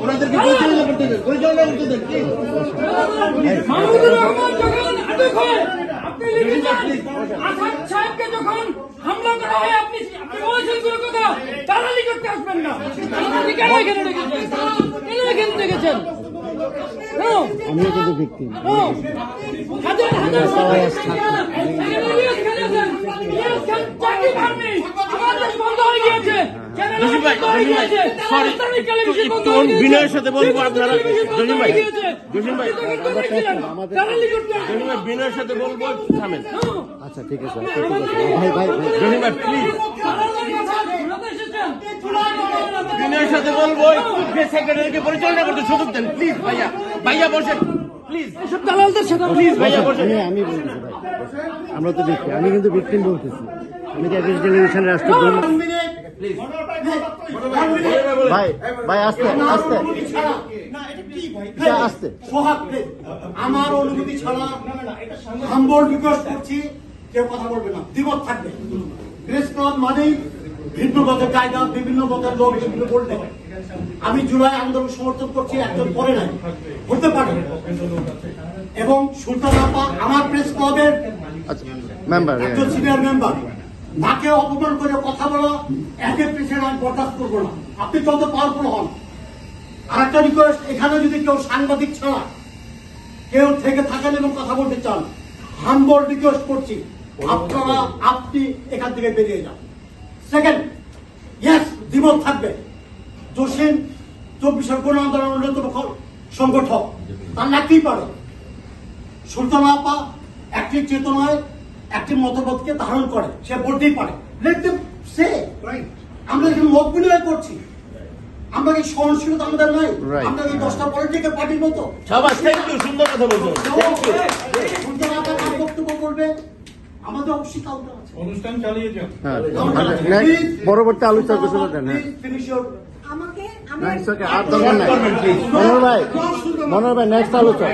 ওনাদেরকে পরিচালনা আপনি লিখেছেন আসাদ সাহেবকে যখন কেন এখানে আমিও কিন্তু ভিক্টিম ভাই, ভাই, একটু হয়ে। বিনয়ের সাথে বলব আপনারা- ভাই, হয়ে ভাই, ভাই, বিনয়ের সাথে বলব থামেন। আচ্ছা ঠিক আছে আচ্ছা, ভাই ভাই ভাই। প্লিজ বিনয়ের সাথে বলব যে সেক্রেটারিকে পরিচালনা করতে সুযোগ দেন। প্লিজ ভাইয়া ভাইয়া বসেন। প্লিজ এসব দালালদের সাথে প্লিজ ভাইয়া বসেন। আমি ভাই। আমরা তো ভিক্টিম আমি কিন্তু ভিক্টিম বলতেছি। আমি টেলিভিশনের রাষ্ট্রপতি ভাই ভাই আস্তে আস্তে। আস্তে। সোহাগ প্লিজ। আমার অনুমতি ছাড়া হাম্বল রিকোয়েস্ট করছি কেউ কথা বলবে না। থাকবে। প্রেস ক্লাব মানেই ভিন্ন মতের কায়দা বিভিন্ন মতের লোক বলতে হয়। আমি জুলাই আন্দোলন সমর্থন করছি একজন করে নাই। হতে পারে। এবং সুলতান আপা আমার প্রেস ক্লাবের আচ্ছা মেম্বার একজন সিনিয়র মেম্বার তাকে অপমান করে কথা বলা, একে পিছিয়ে আমি বরদাস্ত করব না। আপনি যত পাওয়ারফুল হন। আর একটা রিকোয়েস্ট এখানে যদি কেউ সাংবাদিক ছাড়া কেউ থেকে থাকেন এবং কথা বলতে চান হাম্বল রিকোয়েস্ট করছি। আপনারা, আপনি এখান থেকে বেরিয়ে যান। সেকেন্ড ইয়েস দ্বিমত থাকবে। জসিম চব্বিশের গণ আন্দোলনের অন্যতম সংগঠক। তার লাগতেই পারে। সুলতান আপা একটি চেতনায় একটি মতবাদকে ধারণ করে সে বলতেই পারে সে আমরা এখানে মত বিনিময় করছি আমরা কি সহনশীলতা আমাদের নাই আমরা কি দশটা পলিটিক্যাল পার্টির মতো সবাই থ্যাংক ইউ সুন্দর কথা বলছো বক্তব্য করবে আমাদের অবশ্যই কাউন্টার আছে অনুষ্ঠান চালিয়ে যান হ্যাঁ পরবর্তী আলোচনা কিছু দেন হ্যাঁ ফিনিশ ইউর আমাকে আমি আর দরকার নাই মনোহর ভাই মনোহর ভাই নেক্সট আলোচনা